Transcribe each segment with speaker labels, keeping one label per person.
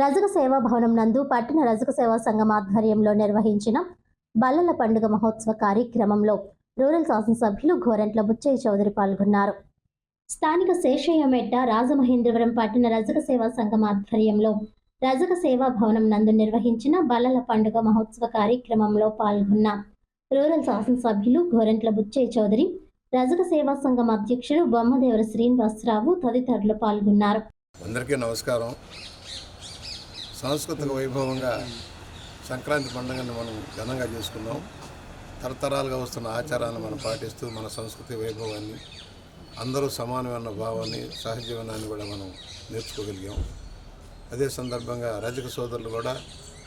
Speaker 1: రజక సేవా భవనం నందు పట్టణ రజక సేవా సంఘం ఆధ్వర్యంలో నిర్వహించిన బల్లల పండుగ మహోత్సవ కార్యక్రమంలో రూరల్ శాసనసభ్యులు గోరంట్ల బుచ్చయ్య చౌదరి పాల్గొన్నారు. స్థానిక శేషయ్య మెట్ట రాజమహేంద్రవరం పట్టణ రజక సేవా సంఘం ఆధ్వర్యంలో రజక సేవా భవనం నందు నిర్వహించిన బల్లల పండుగ మహోత్సవ కార్యక్రమంలో పాల్గొన్న రూరల్ శాసనసభ్యులు గోరంట్ల బుచ్చయ్య చౌదరి రజక సేవా సంఘం అధ్యక్షుడు బొమ్మదేవర శ్రీనివాసరావు తదితరులు పాల్గొన్నారు.
Speaker 2: అందరికీ నమస్కారం. సాంస్కృతిక వైభవంగా సంక్రాంతి పండుగను మనం ఘనంగా చేసుకున్నాం. తరతరాలుగా వస్తున్న ఆచారాన్ని మనం పాటిస్తూ మన సంస్కృతి వైభవాన్ని అందరూ సమానమైన భావాన్ని సహజీవనాన్ని కూడా మనం నేర్చుకోగలిగాం. అదే సందర్భంగా రజక సోదరులు కూడా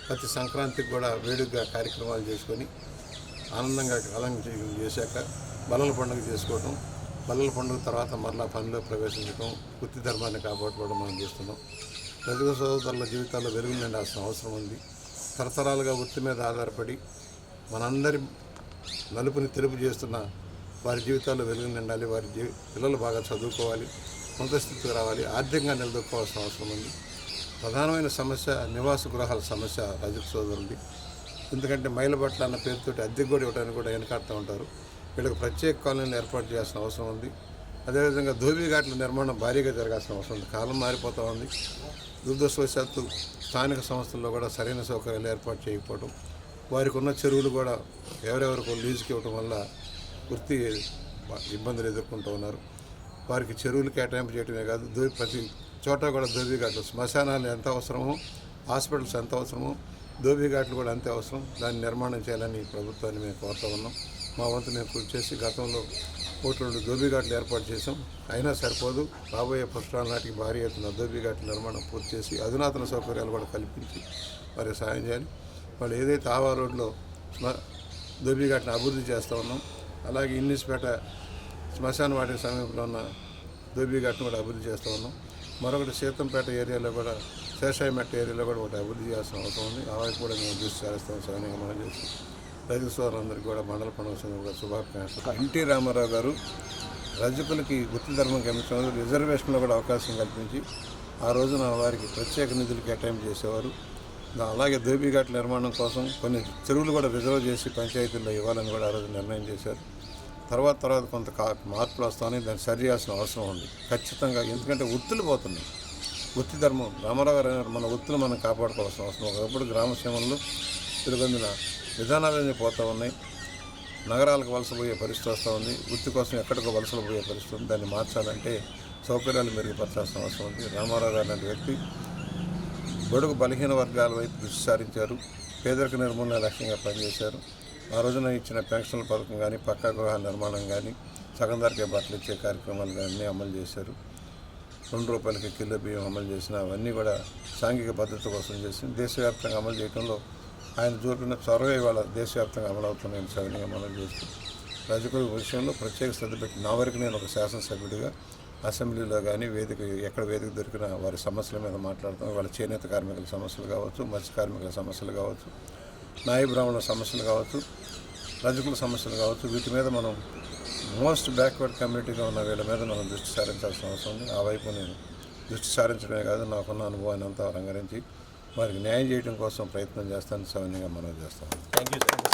Speaker 2: ప్రతి సంక్రాంతికి కూడా వేడుకగా కార్యక్రమాలు చేసుకొని ఆనందంగా కాలం చేశాక బలల పండుగ చేసుకోవటం బల్లల పండుగ తర్వాత మరలా పనిలో ప్రవేశించడం వృత్తి ధర్మాన్ని కాపాడుకోవడం మనం చేస్తున్నాం. తెలుగు సోదరుల జీవితాల్లో వెలుగు నిండాల్సిన అవసరం ఉంది. తరతరాలుగా వృత్తి మీద ఆధారపడి మనందరి నలుపుని తెలుపు చేస్తున్న వారి జీవితాల్లో వెలుగు నిండాలి వారి జీ పిల్లలు బాగా చదువుకోవాలి సొంత స్థితికి రావాలి ఆర్థికంగా నిలదొక్కోవాల్సిన అవసరం ఉంది. ప్రధానమైన సమస్య నివాస గృహాల సమస్య రజత సోదరులది ఎందుకంటే మైలబట్ల అన్న పేరుతోటి అద్దెకు కూడా ఇవ్వడానికి కూడా వెనకాడుతూ ఉంటారు. వీళ్ళకి ప్రత్యేక కాలనీలు ఏర్పాటు చేయాల్సిన అవసరం ఉంది. అదేవిధంగా ధోబీ ఘాట్ల నిర్మాణం భారీగా జరగాల్సిన అవసరం ఉంది. కాలం మారిపోతూ ఉంది. దురదృష్టవశాత్తు స్థానిక సంస్థల్లో కూడా సరైన సౌకర్యాలు ఏర్పాటు చేయకపోవడం వారికి ఉన్న చెరువులు కూడా ఎవరెవరికి లీజుకి ఇవ్వడం వల్ల వృత్తి ఇబ్బందులు ఎదుర్కొంటూ ఉన్నారు. వారికి చెరువులు కేటాయింపు చేయడమే కాదు దో ప్రతి చోట కూడా దోబిఘాట్లు శ్మశానాలు ఎంత అవసరమో హాస్పిటల్స్ ఎంత అవసరమో దోబిఘాట్లు కూడా అంతే అవసరం. దాన్ని నిర్మాణం చేయాలని ప్రభుత్వాన్ని మేము కోరుతా ఉన్నాం. మా వంతు మేము కృషి చేసి గతంలో కోట్ల రెండు దోబిఘాట్లు ఏర్పాటు చేశాం. అయినా సరిపోదు. రాబోయే పుష్పాల నాటికి భారీ ఎత్తున దోబిఘాట్ల నిర్మాణం పూర్తి చేసి అధునాతన సౌకర్యాలు కూడా కల్పించి వారికి సహాయం చేయాలి. వాళ్ళు ఏదైతే ఆవా రోడ్లో శ్మ దోబిఘాట్ని అభివృద్ధి చేస్తూ ఉన్నాం అలాగే ఇన్నిస్పేట శ్మశాన వాటి సమీపంలో ఉన్న దోబిఘాట్ని కూడా అభివృద్ధి చేస్తూ ఉన్నాం. మరొకటి సీతంపేట ఏరియాలో కూడా శేషాయమెట్ట ఏరియాలో కూడా ఒకటి అభివృద్ధి చేయాల్సిన అవసరం ఉంది. ఆ వైపు కూడా మేము దృష్టి సారిస్తాం సైనిక మనం చేసి రైతు సోదరులందరికీ కూడా మండల పండుగ సందర్భంగా శుభాకాంక్షలు. ఎన్టీ రామారావు గారు రజకులకి వృత్తి ధర్మం కమిషన్ రిజర్వేషన్లో కూడా అవకాశం కల్పించి ఆ రోజున వారికి ప్రత్యేక నిధులు కేటాయింపు చేసేవారు. అలాగే ధోబీఘాట్ నిర్మాణం కోసం కొన్ని చెరువులు కూడా రిజర్వ్ చేసి పంచాయతీల్లో ఇవ్వాలని కూడా ఆ రోజు నిర్ణయం చేశారు. తర్వాత తర్వాత కొంత మార్పులు వస్తాయని దాన్ని సరి చేయాల్సిన అవసరం ఉంది. ఖచ్చితంగా ఎందుకంటే వృత్తులు పోతున్నాయి. వృత్తి ధర్మం రామారావు గారు మన వృత్తులు మనం కాపాడుకోవాల్సిన అవసరం ఒకప్పుడు గ్రామసీమల్లో తిరుగుందిన విధానాలన్నీ పోతూ ఉన్నాయి. నగరాలకు వలసపోయే పరిస్థితి వస్తూ ఉంది. వృత్తి కోసం ఎక్కడికో వలసలు పోయే పరిస్థితి ఉంది. దాన్ని మార్చాలంటే సౌకర్యాలు మెరుగుపరచాల్సిన అవసరం ఉంది. రామారావు గారు లాంటి వ్యక్తి బడుగు బలహీన వర్గాల వైపు దృష్టి సారించారు. పేదరిక నిర్మూలన లక్ష్యంగా పనిచేశారు. ఆ రోజున ఇచ్చిన పెన్షన్ల పథకం కానీ పక్కా గృహాల నిర్మాణం కానీ సగం ధరకే బట్టలు ఇచ్చే కార్యక్రమాలు కానీ అమలు చేశారు. రెండు రూపాయలకి కిలో బియ్యం అమలు చేసిన అవన్నీ కూడా సాంఘిక భద్రత కోసం చేసి దేశవ్యాప్తంగా అమలు చేయడంలో ఆయన చూపిన చొరవ ఇవాళ దేశవ్యాప్తంగా అమలు అవుతున్నాయని సవినీగా అమలు చేస్తూ రజకుల విషయంలో ప్రత్యేక శ్రద్ధ పెట్టి నా వరకు నేను ఒక శాసనసభ్యుడిగా అసెంబ్లీలో కానీ వేదిక ఎక్కడ వేదిక దొరికినా వారి సమస్యల మీద మాట్లాడతాం. వాళ్ళ చేనేత కార్మికుల సమస్యలు కావచ్చు మత్స్య కార్మికుల సమస్యలు కావచ్చు నాయ బ్రాహ్మణుల సమస్యలు కావచ్చు రజకుల సమస్యలు కావచ్చు వీటి మీద మనం మోస్ట్ బ్యాక్వర్డ్ కమ్యూనిటీగా ఉన్న వీళ్ళ మీద మనం దృష్టి సారించాల్సిన అవసరం ఉంది. ఆ వైపు నేను దృష్టి సారించడమే కాదు నాకున్న అనుభవాన్ని అంతా రంగరించి వారికి న్యాయం చేయడం కోసం ప్రయత్నం చేస్తాను సౌన్యంగా మనం చేస్తాం
Speaker 3: థ్యాంక్ యూ సార్